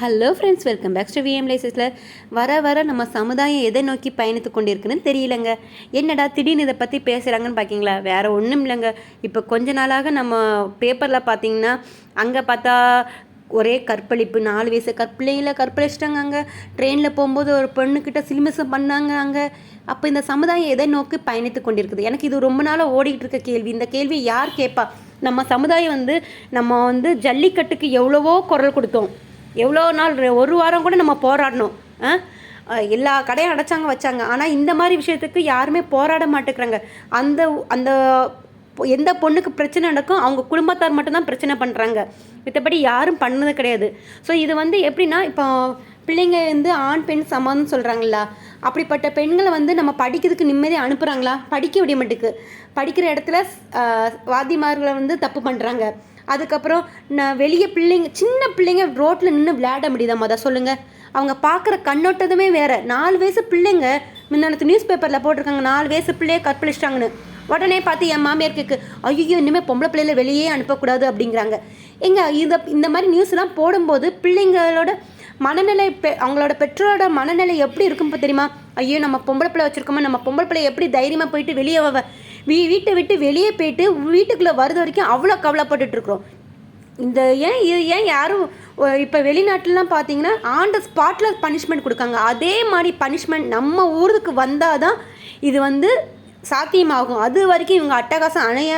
Hello friends welcome back to VM லைசஸில் வர வர நம்ம சமுதாயம் எதை நோக்கி பயணித்து கொண்டிருக்குன்னு தெரியலங்க. என்னடா திடீர்னு இதை பற்றி பேசுகிறாங்கன்னு பார்க்கிங்களா வேறு ஒன்றும் இல்லைங்க. இப்போ கொஞ்ச நாளாக நம்ம பேப்பரில் பார்த்தீங்கன்னா அங்கே பார்த்தா ஒரே கற்பழிப்பு நாலு வயசு கற்பிள்ளையில் கற்பழிச்சிட்டாங்க அங்கே ட்ரெயினில் போகும்போது ஒரு பெண்ணுக்கிட்ட சிலிமிசம் பண்ணாங்க அங்கே அப்போ இந்த சமுதாயம் எதை நோக்கி பயணித்து கொண்டிருக்குது? எனக்கு இது ரொம்ப நாளாக ஓடிக்கிட்டு இருக்க கேள்வி. இந்த கேள்வி யார் கேட்பா நம்ம சமுதாயம் வந்து நம்ம வந்து ஜல்லிக்கட்டுக்கு எவ்வளவோ குரல் கொடுத்தோம். எவ்வளோ நாள் ஒரு வாரம் கூட நம்ம போராடணும். ஆ? எல்லா கடையும் அடைச்சாங்க வச்சாங்க. ஆனால் இந்த மாதிரி விஷயத்துக்கு யாருமே போராட மாட்டேங்கிறாங்க. அந்த அந்த எந்த பொண்ணுக்கு பிரச்சனை நடக்கும் அவங்க குடும்பத்தார் மட்டும்தான் பிரச்சனை பண்ணுறாங்க மத்தபடி யாரும் பண்ணது கிடையாது. ஸோ இது வந்து எப்படின்னா இப்போ பிள்ளைங்க வந்து ஆண் பெண் சமம்னு சொல்கிறாங்களா அப்படிப்பட்ட பெண்களை வந்து நம்ம படிக்கிறதுக்கு நிம்மதியாக அனுப்புகிறாங்களா படிக்க விட மாட்டுக்கு. படிக்கிற இடத்துல வாத்தியமார்களை வாத்திமார்களை வந்து தப்பு பண்ணுறாங்க அதுக்கப்புறம் நான் வெளியே பிள்ளைங்க சின்ன பிள்ளைங்க ரோட்டில் நின்று விளையாட முடியுதா மொதல் சொல்லுங்கள் அவங்க பார்க்குற கண்ணோட்டதுமே வேறு. நாலு வயசு பிள்ளைங்க முன்னாடி நியூஸ் பேப்பரில் போட்டிருக்காங்க. நாலு வயசு பிள்ளைய கற்பழிச்சிட்டாங்கன்னு. உடனே பார்த்து என் மாமியார் ஐயோ இனிமேல் பொம்பளை பிள்ளைல வெளியே அனுப்பக்கூடாது அப்படிங்கிறாங்க. எங்க இந்த இந்த மாதிரி நியூஸ்லாம் போடும்போது பிள்ளைங்களோட மனநிலை பெ அவங்களோட பெற்றோரோட மனநிலை எப்படி இருக்கும் தெரியுமா? ஐயோ நம்ம பொம்பளை பிள்ளை வச்சுருக்கோமா? நம்ம பொம்பளை பிள்ளை எப்படி தைரியமாக போயிட்டு வெளியே வ வீட்டை விட்டு வெளியே போயிட்டு வீட்டுக்குள்ளே வருது வரைக்கும் அவ்வளோ கவலைப்பட்டுட்டு இருக்கிறோம் இந்த ஏன் இது ஏன் யாரும் இப்போ வெளிநாட்டிலலாம் பார்த்தீங்கன்னா ஆன் த ஸ்பாட்டில் பனிஷ்மெண்ட் கொடுக்காங்க. அதே மாதிரி பனிஷ்மெண்ட் நம்ம ஊருக்கு வந்தால் தான் இது வந்து சாத்தியமாகும். அது வரைக்கும் இவங்க அட்டகாசம் அணைய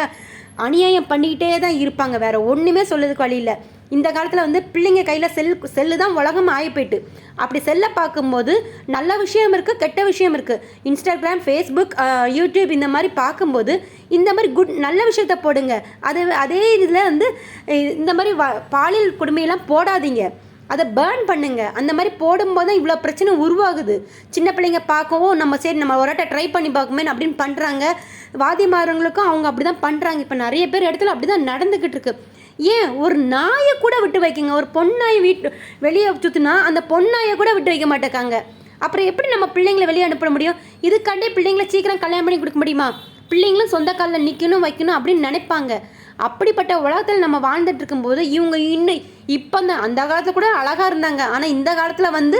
அநியாயம் பண்ணிக்கிட்டே தான் இருப்பாங்க. வேறு ஒன்றுமே சொல்லுறதுக்கு வழி இல்லை. இந்த காலத்தில் வந்து பிள்ளைங்க கையில் செல் செல்லு தான் உலகம் ஆகி போயிட்டு. அப்படி செல்லை பார்க்கும்போது நல்ல விஷயம் இருக்குது கெட்ட விஷயம் இருக்குது இன்ஸ்டாகிராம் ஃபேஸ்புக் யூடியூப் இந்த மாதிரி பார்க்கும்போது இந்த மாதிரி குட் நல்ல விஷயத்த போடுங்க. அது அதே இதில் வந்து இந்த மாதிரி வ பாலியல் கொடுமையெல்லாம் போடாதீங்க. அதை பேர்ன் பண்ணுங்க. அந்த மாதிரி போடும்போது தான் இவ்வளோ பிரச்சனை உருவாகுது. சின்ன பிள்ளைங்க பார்க்கவும் நம்ம சரி நம்ம ஒரு ட்ரை பண்ணி பார்க்குமே அப்படின்னு பண்ணுறாங்க வாதிமாரங்களுக்கும் அவங்க அப்படி தான் பண்ணுறாங்க இப்போ நிறைய பேர் இடத்துல அப்படி தான் நடந்துக்கிட்டு இருக்கு. ஏன்? ஒரு நாயை கூட விட்டு வைக்கங்க. ஒரு பொன்னாய் வீட்டு வெளியே சுற்றுனா அந்த பொண்ணாயை கூட விட்டு வைக்க மாட்டேக்காங்க. அப்புறம் எப்படி நம்ம பிள்ளைங்களை வெளியே அனுப்ப முடியும்? இதுக்காண்டே பிள்ளைங்களை சீக்கிரம் கல்யாணம் பண்ணி கொடுக்க முடியுமா? பிள்ளைங்களும் சொந்த காலில் நிற்கணும் வைக்கணும் அப்படின்னு நினைப்பாங்க. அப்படிப்பட்ட உலகத்தில் நம்ம வாழ்ந்துட்டு இருக்கும்போது இவங்க இன்னும் இப்போ தான் அந்த காலத்தில் கூட அழகாக இருந்தாங்க. ஆனால் இந்த காலத்தில் வந்து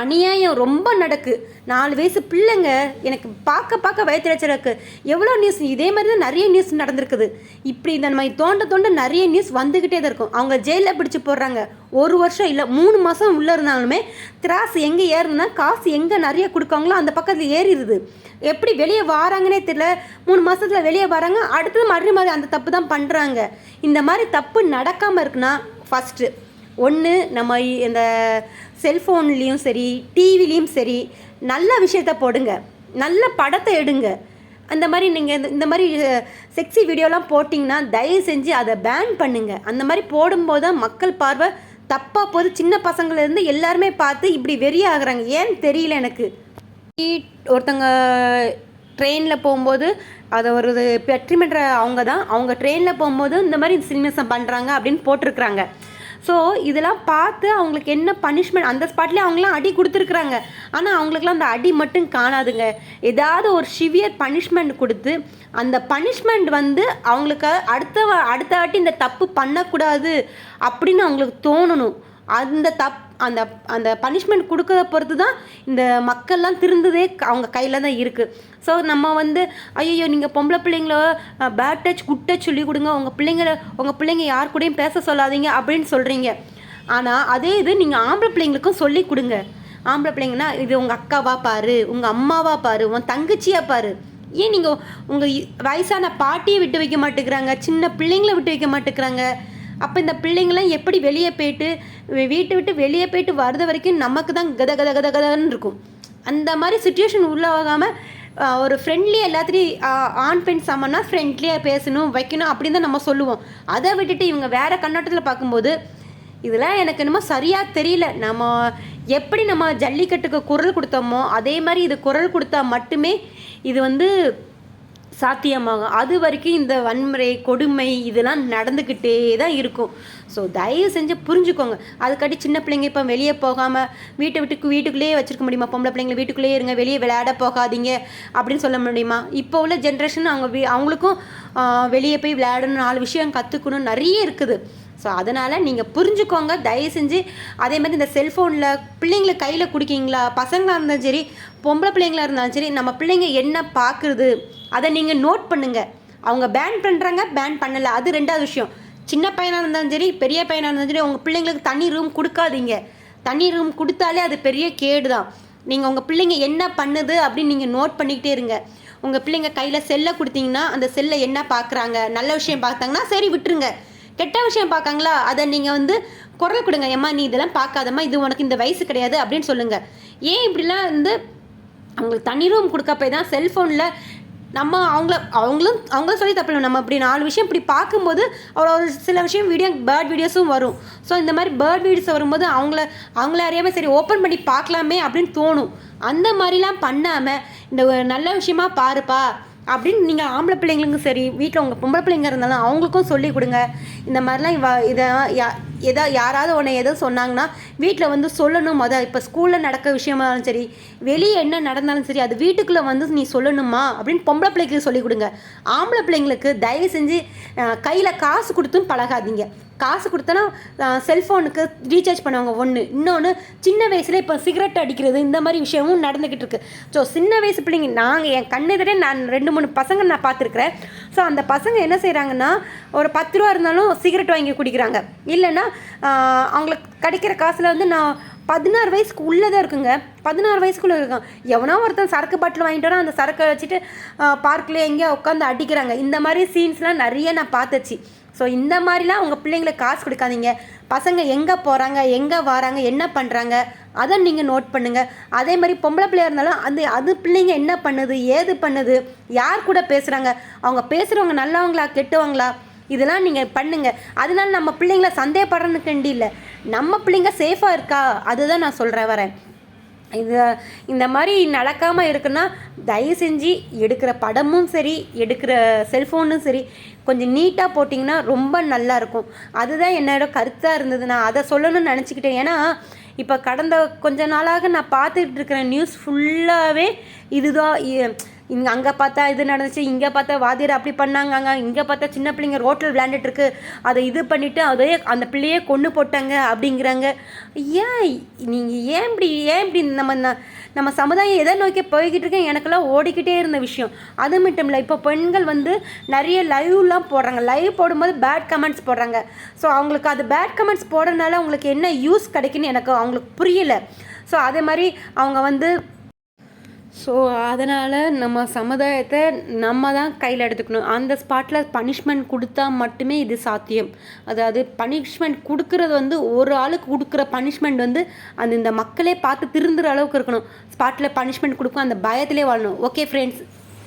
அநியாயம் ரொம்ப நடக்கு. நாலு வயசு பிள்ளைங்க எனக்கு பார்க்க பார்க்க வயத்திரச்சிருக்கு எவ்வளோ நியூஸ் இதே மாதிரி தான் நிறைய நியூஸ் நடந்திருக்குது. இப்படி இந்த மாதிரி தோண்ட தோண்ட நிறைய நியூஸ் வந்துக்கிட்டே தான் இருக்கும். அவங்க ஜெயிலில் பிடிச்சு போடுறாங்க. ஒரு வருஷம் இல்லை மூணு மாதம் உள்ளே இருந்தாலுமே திராசு எங்கே ஏறுனா காசு எங்கே நிறைய கொடுக்காங்களோ அந்த பக்கத்தில் ஏறிடுது. எப்படி வெளியே வராங்கன்னே தெரியல. மூணு மாதத்தில் வெளியே வராங்க. அடுத்தது மறுபடியும் மாதிரி அந்த தப்பு தான் பண்ணுறாங்க இந்த மாதிரி தப்பு நடக்காமல் இருக்குன்னா ஃபஸ்ட்டு ஒன்று நம்ம இந்த செல்ஃபோன்லேயும் சரி டிவிலையும் சரி நல்ல விஷயத்த போடுங்க. நல்ல படத்தை எடுங்க. அந்த மாதிரி நீங்கள் இந்த இந்த மாதிரி செக்ஸி வீடியோலாம் போட்டிங்கன்னா தயவு செஞ்சு அதை பேன் பண்ணுங்கள் அந்த மாதிரி போடும்போது தான் மக்கள் பார்வை தப்பாக போது சின்ன பசங்கள்லேருந்து எல்லாருமே பார்த்து இப்படி வெறியாகிறாங்க. ஏன்னு தெரியல எனக்கு. ஒருத்தங்க ட்ரெயினில் போகும்போது அதை ஒரு பெற்றிமென்ற அவங்க தான். அவங்க ட்ரெயினில் போகும்போது இந்த மாதிரி சினிமேசம் பண்ணுறாங்க அப்படின்னு போட்டிருக்கிறாங்க. ஸோ இதெல்லாம் பார்த்து அவங்களுக்கு என்ன பனிஷ்மெண்ட் அந்த ஸ்பாட்லேயே அவங்களாம் அடி கொடுத்துருக்குறாங்க. ஆனால் அவங்களுக்குலாம் அந்த அடி மட்டும் காணாதுங்க. ஏதாவது ஒரு சிவியர் பனிஷ்மெண்ட் கொடுத்து அந்த பனிஷ்மெண்ட் வந்து அவங்களுக்கு அடுத்த அடுத்த வாட்டி இந்த தப்பு பண்ணக்கூடாது அப்படின்னு அவங்களுக்கு தோணணும். அந்த தப் அந்த அந்த பனிஷ்மெண்ட் கொடுக்கறத பொறுத்து தான் இந்த மக்கள்லாம் திருந்ததே க- அவங்க கையில் தான் இருக்குது ஸோ நம்ம வந்து ஐயோ நீங்கள் பொம்பளை பிள்ளைங்கள பேட் டச் குட் டச் சொல்லி கொடுங்க. உங்கள் பிள்ளைங்கள உங்கள் பிள்ளைங்க யார் கூடயும் பேச சொல்லாதீங்க அப்படின்னு சொல்கிறீங்க ஆனால் அதே இது நீங்கள் ஆம்பளை பிள்ளைங்களுக்கும் சொல்லி கொடுங்க. ஆம்பளை பிள்ளைங்கன்னா இது உங்கள் அக்காவா பாரு உங்கள் அம்மாவா பாரு உன் தங்கச்சியாக பாரு. ஏன் நீங்கள் உங்கள் வயசான பாட்டியை விட்டு வைக்க மாட்டேங்கிறாங்க சின்ன பிள்ளைங்களை விட்டு வைக்க மாட்டேங்கிறாங்க? அப்போ இந்த பிள்ளைங்களாம் எப்படி வெளியே போயிட்டு வீட்டை விட்டு வெளியே போயிட்டு வர்றது வரைக்கும் நமக்கு தான் கத கத கத கதன்னு இருக்கும். அந்த மாதிரி சுச்சுவேஷன் உள்ளாகாமல் ஒரு ஃப்ரெண்ட்லியாக எல்லாத்துலேயும் ஆண் பெண் சமன்னா ஃப்ரெண்ட்லியாக பேசணும் வைக்கணும் அப்படின்னு தான் நம்ம சொல்லுவோம். அதை விட்டுட்டு இவங்க வேறு கண்ணோட்டத்தில் பார்க்கும்போது இதெல்லாம் எனக்கு என்னமோ சரியாக தெரியல. நம்ம எப்படி நம்ம ஜல்லிக்கட்டுக்கு குரல் கொடுத்தோமோ அதே மாதிரி இது குரல் கொடுத்தா மட்டுமே இது வந்து சாத்தியமாகும். அது வரைக்கும் இந்த வன்முறை கொடுமை இதெல்லாம் நடந்துக்கிட்டே தான் இருக்கும். ஸோ தயவு செஞ்சு புரிஞ்சுக்கோங்க. அதுக்காட்டி சின்ன பிள்ளைங்க இப்போ வெளியே போகாமல் வீட்டை விட்டு வீட்டுக்குள்ளேயே வச்சிருக்க முடியுமா? பொம்பளை பிள்ளைங்க வீட்டுக்குள்ளேயே இருங்க வெளியே விளையாட போகாதீங்க அப்படின்னு சொல்ல முடியுமா? இப்போ உள்ள ஜென்ரேஷன் அவங்க அவங்களுக்கும் வெளியே போய் விளையாடணும் நாலு விஷயம் கற்றுக்கணும் நிறைய இருக்குது. ஸோ அதனால் நீங்கள் புரிஞ்சுக்கோங்க தயவு செஞ்சு அதே மாதிரி இந்த செல்ஃபோனில் பிள்ளைங்களை கையில் குடிக்கிங்களா பசங்களாக இருந்தாலும் சரி பொம்பளை பிள்ளைங்களா இருந்தாலும் சரி நம்ம பிள்ளைங்க என்ன பார்க்குறது அதை நீங்கள் நோட் பண்ணுங்கள் அவங்க பேன் பண்ணுறாங்க பேன் பண்ணலை. அது ரெண்டாவது விஷயம். சின்ன பையனாக இருந்தாலும் சரி பெரிய பையனாக இருந்தாலும் சரி உங்கள் பிள்ளைங்களுக்கு தனி ரூம் கொடுக்காதீங்க. தனி ரூம் கொடுத்தாலே அது பெரிய கேடு தான் நீங்கள் உங்கள் பிள்ளைங்க என்ன பண்ணுது அப்படின்னு நீங்கள் நோட் பண்ணிக்கிட்டே இருங்க. உங்கள் பிள்ளைங்க கையில் செல்லை கொடுத்தீங்கன்னா அந்த செல்லை என்ன பார்க்குறாங்க நல்ல விஷயம் பார்த்தாங்கன்னா சரி விட்டுருங்க. கெட்ட விஷயம் பார்க்காங்களா? அதை நீங்கள் வந்து குரல் கொடுங்க. ஏம்மா நீ இதெல்லாம் பார்க்காதம்மா. இது உனக்கு இந்த வயசு கிடையாது அப்படின்னு சொல்லுங்கள் ஏன் இப்படிலாம் வந்து அவங்களுக்கு தனி ரூம் கொடுக்க போய் தான் செல்ஃபோனில் நம்ம அவங்கள அவங்களும் அவங்களும் சொல்லி தப்பிடணும். நம்ம இப்படி நாலு விஷயம் இப்படி பார்க்கும்போது ஒரு ஒரு சில விஷயம் வீடியோ பேர்ட் வீடியோஸும் வரும். ஸோ இந்த மாதிரி பேர்ட் வீடியோஸ் வரும்போது அவங்கள அவங்கள அறியாமல் சரி ஓப்பன் பண்ணி பார்க்கலாமே அப்படின்னு தோணும். அந்த மாதிரிலாம் பண்ணாமல் இந்த நல்ல விஷயமா பாருப்பா. அப்படின்னு நீங்கள் ஆம்பளை பிள்ளைங்களுக்கும் சரி வீட்டில் உங்கள் பொம்பளை பிள்ளைங்க இருந்தாலும் அவங்களுக்கும் சொல்லி கொடுங்க. இந்த மாதிரிலாம் இவ இதை யா எதா யாராவது உன்னை எதோ சொன்னாங்கன்னா வீட்டில் வந்து சொல்லணும். மொதல் இப்போ ஸ்கூலில் நடக்க விஷயமா இருந்தாலும் சரி வெளியே என்ன நடந்தாலும் சரி அது வீட்டுக்குள்ளே வந்து நீ சொல்லணுமா? அப்படின்னு பொம்பளை பிள்ளைக்கு சொல்லி கொடுங்க. ஆம்பளை பிள்ளைங்களுக்கு தயவு செஞ்சு கையில் காசு கொடுத்தும் பழகாதீங்க. காசு கொடுத்தனா செல்ஃபோனுக்கு ரீசார்ஜ் பண்ணுவாங்க. ஒன்று இன்னொன்று சின்ன வயசில் இப்போ சிகரெட் அடிக்கிறது இந்த மாதிரி விஷயமும் நடந்துக்கிட்டு இருக்கு. ஸோ சின்ன வயசு பிள்ளைங்க நாங்கள் என் கண்ணெதிரே நான் ரெண்டு மூணு பசங்க நான் பார்த்துருக்குறேன். ஸோ அந்த பசங்க என்ன செய்கிறாங்கன்னா ஒரு பத்து ரூபா இருந்தாலும் சிகரெட் வாங்கி குடிக்கிறாங்க. இல்லைன்னா அவங்களுக்கு கிடைக்கிற காசில் வந்து நான் பதினாறு வயசுக்கு உள்ளே தான் இருக்குங்க. பதினாறு வயசுக்குள்ளே இருக்கான். எவனோ ஒருத்தன் சரக்கு பாட்டில் வாங்கிட்டு வரான் அந்த சரக்கை வச்சுட்டு பார்க்கில் எங்கேயோ உட்காந்து அடிக்கிறாங்க. இந்த மாதிரி சீன்ஸ்லாம் நிறைய நான் பார்த்துச்சு. ஸோ இந்த மாதிரிலாம் உங்கள் பிள்ளைங்களுக்கு காசு கொடுக்காதீங்க. பசங்க எங்கே போகிறாங்க எங்கே வராங்க என்ன பண்ணுறாங்க அதை நீங்கள் நோட் பண்ணுங்கள் அதே மாதிரி பொம்பளை பிள்ளையா இருந்தாலும் அது அது பிள்ளைங்க என்ன பண்ணுது ஏது பண்ணுது யார் கூட பேசுகிறாங்க அவங்க பேசுகிறவங்க நல்லவங்களா கெட்டவங்களா இதெல்லாம் நீங்கள் பண்ணுங்கள் அதனால நம்ம பிள்ளைங்கள சந்தேகப்படுறதுக்கு இல்லை நம்ம பிள்ளைங்க சேஃபாக இருக்கா? அதுதான் நான் சொல்கிறேன் வரேன். இது இந்த மாதிரி நடக்காமல் இருக்குன்னா தயவு செஞ்சு எடுக்கிற படமும் சரி எடுக்கிற செல்ஃபோனும் சரி கொஞ்சம் நீட்டாக போட்டிங்கன்னா ரொம்ப நல்லா இருக்கும். அதுதான் என்னோட கருத்தாக இருந்தது. நான் அதை சொல்லணும்னு நினச்சிக்கிட்டேன். ஏன்னா இப்போ கடந்த கொஞ்ச நாளாக நான் பார்த்துட்டு இருக்கிற நியூஸ் ஃபுல்லாகவே இதுதான் இங்கே அங்கே பார்த்தா இது நடந்துச்சு இங்கே பார்த்தா வாதியர் அப்படி பண்ணாங்க அங்கே இங்கே பார்த்தா சின்ன பிள்ளைங்க ரோட்டில் விளையாண்டுட்டு இருக்கு. அதை இது பண்ணிவிட்டு அதே அந்த பிள்ளையே கொன்று போட்டாங்க அப்படிங்கிறாங்க. ஏன் நீங்கள் ஏன் இப்படி ஏன் இப்படி நம்ம ந- நம்ம சமுதாயம் எதை நோக்கி போய்கிட்டு இருக்கேன் எனக்கெல்லாம் ஓடிக்கிட்டே இருந்த விஷயம். அது மட்டும் இல்லை இப்போ பெண்கள் வந்து நிறைய லைவ்லாம் போடுறாங்க. லைவ் போடும்போது பேட் கமெண்ட்ஸ் போடுறாங்க. ஸோ அவங்களுக்கு அது பேட் கமெண்ட்ஸ் போடுறதுனால அவங்களுக்கு என்ன யூஸ் கிடைக்குன்னு எனக்கு அவங்களுக்கு புரியல. ஸோ அதே மாதிரி அவங்க வந்து ஸோ அதனால் நம்ம சமுதாயத்தை நம்ம தான் கையில் எடுத்துக்கணும். அந்த ஸ்பாட்டில் பனிஷ்மெண்ட் கொடுத்தா மட்டுமே இது சாத்தியம். அதாவது பனிஷ்மெண்ட் கொடுக்கறது வந்து ஒரு ஆளுக்கு கொடுக்குற பனிஷ்மெண்ட் வந்து அந்த இந்த மக்களே பார்த்து திருந்துற அளவுக்கு இருக்கணும். ஸ்பாட்டில் பனிஷ்மெண்ட் கொடுக்கும் அந்த பயத்திலே வாழணும். ஓகே ஃப்ரெண்ட்ஸ்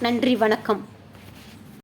நன்றி வணக்கம்.